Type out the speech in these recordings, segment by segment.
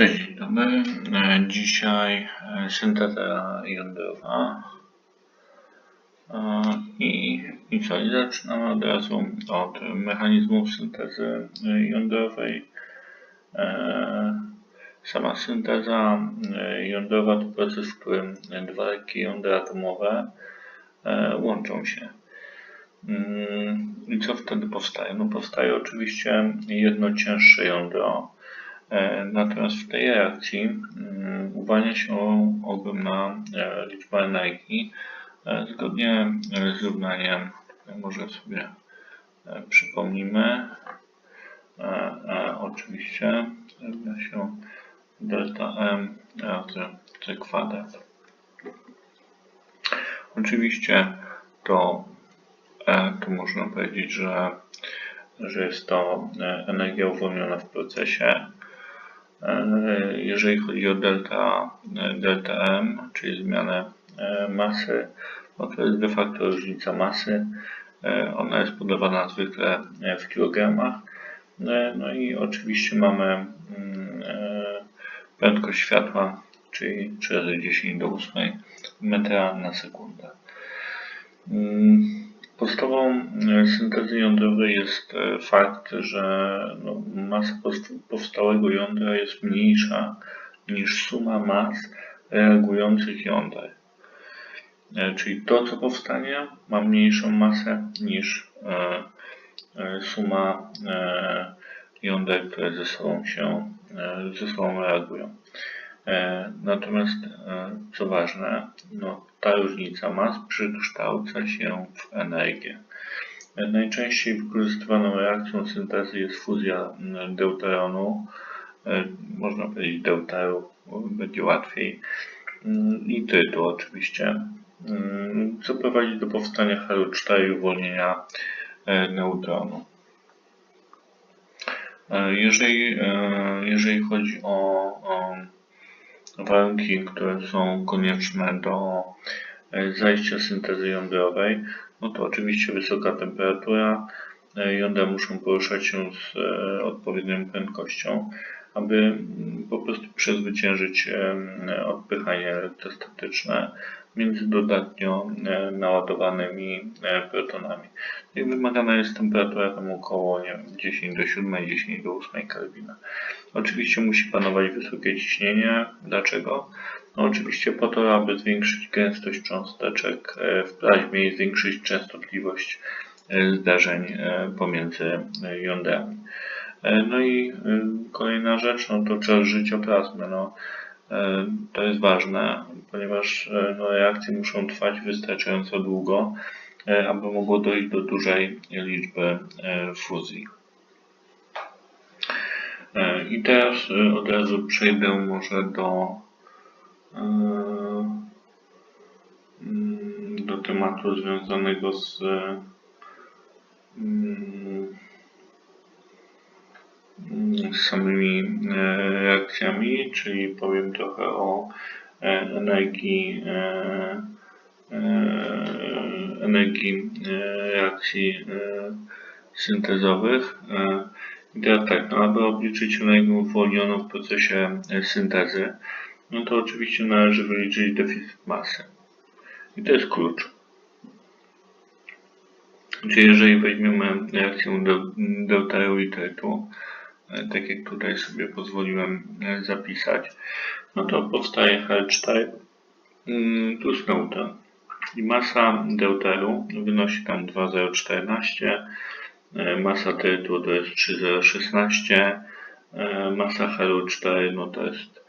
Cześć, dzień dobry. E, Dzisiaj e, synteza jądrowa. E, I, I co? Zaczynamy od razu od mechanizmów syntezy jądrowej. Sama synteza jądrowa to proces, w którym dwa lekkie jądra atomowe łączą się. Mm, I co wtedy powstaje? No powstaje oczywiście jedno cięższe jądro, Natomiast w tej reakcji mm, uwalnia się ogromna e, liczba energii e, zgodnie z równaniem, może sobie e, przypomnimy. E, e, Oczywiście równa się delta m razy c kwadrat. Oczywiście to, e, to można powiedzieć, że, że jest to e, energia uwolniona w procesie. E, Jeżeli chodzi o delta, e, delta M, czyli zmianę e, masy, no to jest de facto różnica masy. Ona jest podawana zwykle w kilogramach. No i oczywiście mamy mm, prędkość światła, czyli 3 razy 10 do 8 metra na sekundę. Podstawą e, syntezy jądrowej jest e, fakt, że no, masa powstałego jądra jest mniejsza niż suma mas reagujących jąder. E, Czyli to, co powstanie, ma mniejszą masę niż e, e, suma e, jąder, które ze sobą się e, ze sobą reagują. E, Natomiast, e, co ważne, no, ta różnica mas przekształca się w energię. Najczęściej wykorzystywaną reakcją syntezy jest fuzja deuteronu, e, można powiedzieć deuteru, będzie łatwiej, Mm, i trytu oczywiście, Mm, co prowadzi do powstania Helu4 i uwolnienia neutronu. Jeżeli, jeżeli chodzi o, o warunki, które są konieczne do e, zajścia syntezy jądrowej, no to oczywiście wysoka temperatura. E, Jądra muszą poruszać się z e, odpowiednią prędkością, aby mm, po prostu przezwyciężyć odpychanie elektrostatyczne między dodatnio e, naładowanymi e, protonami. I wymagana jest temperatura tam około nie wiem, 10 do 7, 10 do 8 Kelvina. Oczywiście musi panować wysokie ciśnienie. Dlaczego? No oczywiście po to, aby zwiększyć gęstość cząsteczek w plaźmie i zwiększyć częstotliwość e, zdarzeń pomiędzy jądrami. No i kolejna rzecz, no to czas życia plazmy. No, to jest ważne, ponieważ e, no, reakcje muszą trwać wystarczająco długo, e, aby mogło dojść do dużej liczby e, fuzji. E, I teraz e, od razu przejdę może do, e, mm, do tematu związanego z mm, mm, z samymi e, reakcjami, czyli powiem trochę o e, energii, e, energii reakcji syntezowych. I teraz tak, no, aby obliczyć energię uwolnioną w procesie syntezy, no to oczywiście należy wyliczyć deficyt masy. I to jest klucz. Czyli jeżeli weźmiemy reakcję deu- e, tak jak tutaj sobie pozwoliłem e, zapisać, no to powstaje H4 mm, plus neutron. I masa deuteru wynosi tam 2,014, e, masa trytu to jest 3,016, e, masa Helu4 no to jest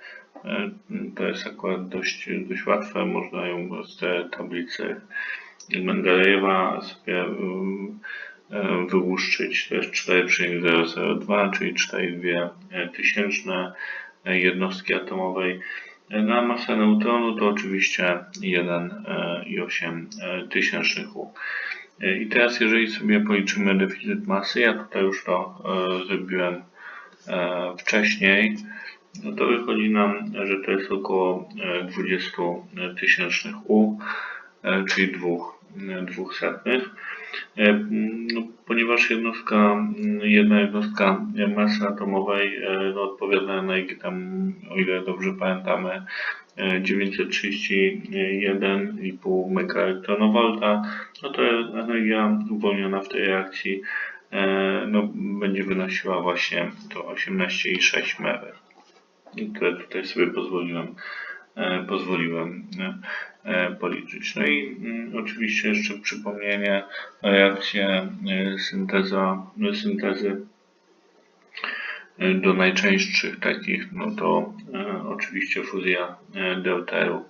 to jest akurat dość, dość łatwe, można ją z tej tablicy Mendelejewa sobie mm, wyłuszczyć, to jest 4,002, czyli 4,2 tysięczne e, jednostki atomowej. E, Na masę neutronu to oczywiście 1,8 tysięcznych U. E, I teraz jeżeli sobie policzymy deficyt masy, ja tutaj już to e, zrobiłem e, wcześniej, no to wychodzi nam, że to jest około e, 20 tysięcznych U, e, czyli dwóch, e, dwóch setnych. E, mm, ponieważ jednostka, mm, jedna jednostka masy atomowej e, no, odpowiada energii tam, o ile dobrze pamiętamy, e, 931,5 MeV, no to energia uwolniona w tej reakcji e, no, będzie wynosiła właśnie to 18,6 MeV. Które tutaj sobie pozwoliłem, e, pozwoliłem e, e, policzyć. No i mm, oczywiście jeszcze przypomnienie reakcje e, synteza, syntezy e, do najczęstszych takich, no to e, oczywiście fuzja e, deuteru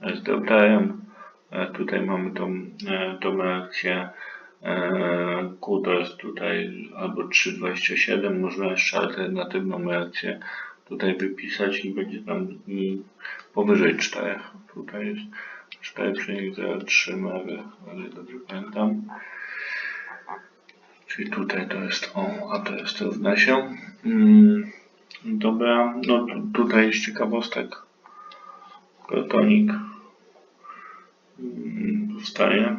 e, z deuterem. E, tutaj mamy tą, e, tą reakcję e, Q to jest tutaj albo 3,27, można jeszcze alternatywną reakcję tutaj wypisać i będzie tam powyżej 4. Tutaj jest 4,03 MeV, o ile dobrze pamiętam. Czyli tutaj to jest O, a to jest równa się. Mm, dobra, no tu, tutaj jest ciekawostek. Protonik mm, powstaje.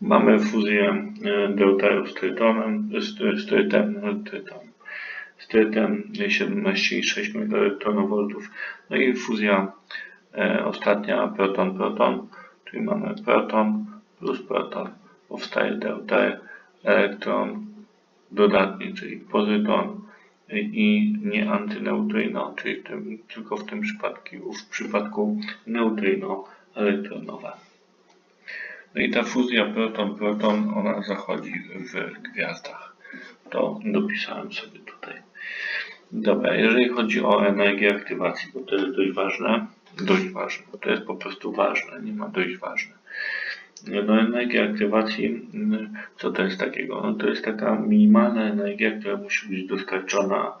Mamy fuzję e, deuteru z trytonem, z, z trytem, no, tryton, z trytem 17,6 MeV. No i fuzja e, ostatnia proton-proton, czyli mamy proton plus proton, powstaje deuter, elektron dodatni, czyli pozyton i nie antyneutrino, czyli w tym, tylko w tym przypadku, w przypadku neutrino elektronowe. No i ta fuzja proton-proton, ona zachodzi w gwiazdach. To dopisałem sobie. Dobra, jeżeli chodzi o energię aktywacji, bo to jest dość ważne, dość ważne, bo to jest po prostu ważne, nie ma dość ważne. No energia aktywacji, mm, co to jest takiego? No to jest taka minimalna energia, która musi być dostarczona,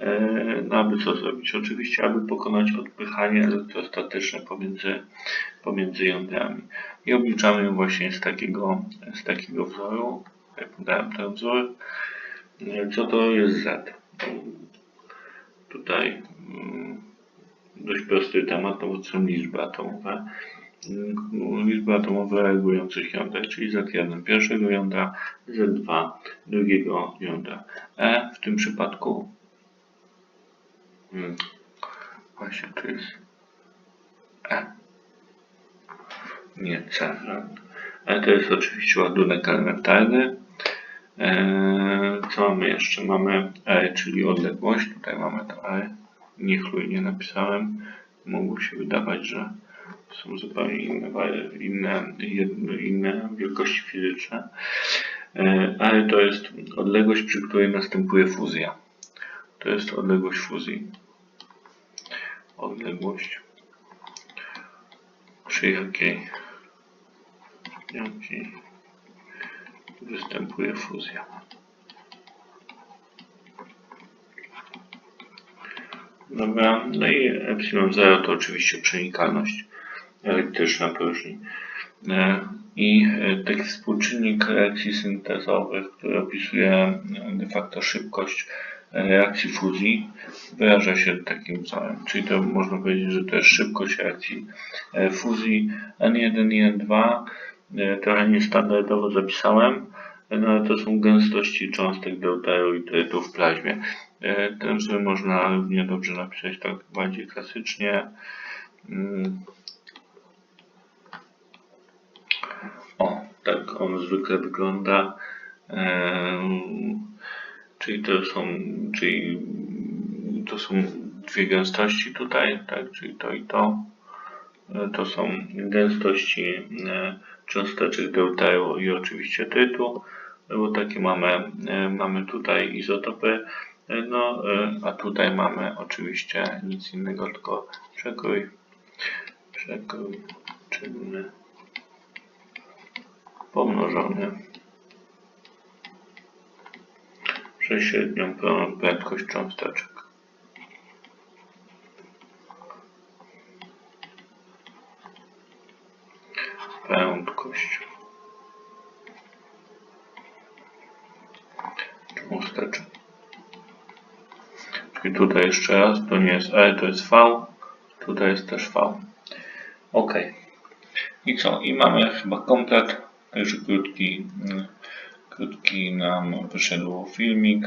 e, no aby co zrobić? Oczywiście, aby pokonać odpychanie elektrostatyczne pomiędzy, pomiędzy jądrami. I obliczamy ją właśnie z takiego, z takiego wzoru, jak podałem ten wzór. Co to jest Z? Tutaj mm, dość prosty temat, no bo to są liczby atomowe. Mm, Liczby atomowe reagujących jąder, czyli Z1 pierwszego jądra, Z2 drugiego jądra. E w tym przypadku hmm, właśnie tu jest E. Nie C. E to jest oczywiście ładunek elementarny. E, co mamy jeszcze? Mamy E, czyli odległość. Tutaj mamy to E. Niechlujnie napisałem. Mogło się wydawać, że są zupełnie inne, inne, inne wielkości fizyczne. E, Ale to jest odległość, przy której następuje fuzja. To jest odległość fuzji. Odległość, przy jakiej, jakiej występuje fuzja. Dobra, no i epsilon 0 to oczywiście przenikalność elektryczna próżni. E, I e, taki współczynnik reakcji syntezowych, który opisuje e, de facto szybkość reakcji fuzji, wyraża się takim wzorem. Czyli to można powiedzieć, że to jest szybkość reakcji fuzji N1 i N2. E, Trochę niestandardowo zapisałem, e, no ale to są gęstości cząstek trytu w plazmie. E, wzór można równie dobrze napisać tak bardziej klasycznie. Mm, O, tak on zwykle wygląda. Czyli to są, czyli to są dwie gęstości tutaj, tak, czyli to i to. E, To są gęstości e, cząsteczek deuteru i oczywiście tytu, bo takie mamy, e, mamy tutaj izotopy, e, no, a tutaj mamy oczywiście nic innego, tylko przekrój, przekrój czynny pomnożony przez średnią prędkość cząsteczek. Prędkość cząsteczek. Tutaj jeszcze raz, to nie jest E, to jest V, tutaj jest też V. Ok. I co? I mamy chyba komplet Także krótki, krótki nam wyszedł filmik.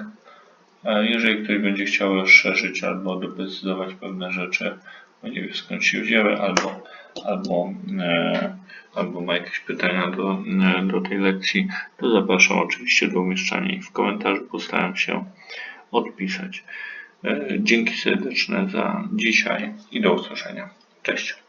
A Jeżeli ktoś będzie chciał rozszerzyć albo doprecyzować pewne rzeczy, bo nie wie skąd się wzięły, albo, albo, e, albo ma jakieś pytania do, e, do tej lekcji, to zapraszam oczywiście do umieszczania ich w komentarzu. Postaram się odpisać. E, Dzięki serdeczne za dzisiaj i do usłyszenia. Cześć.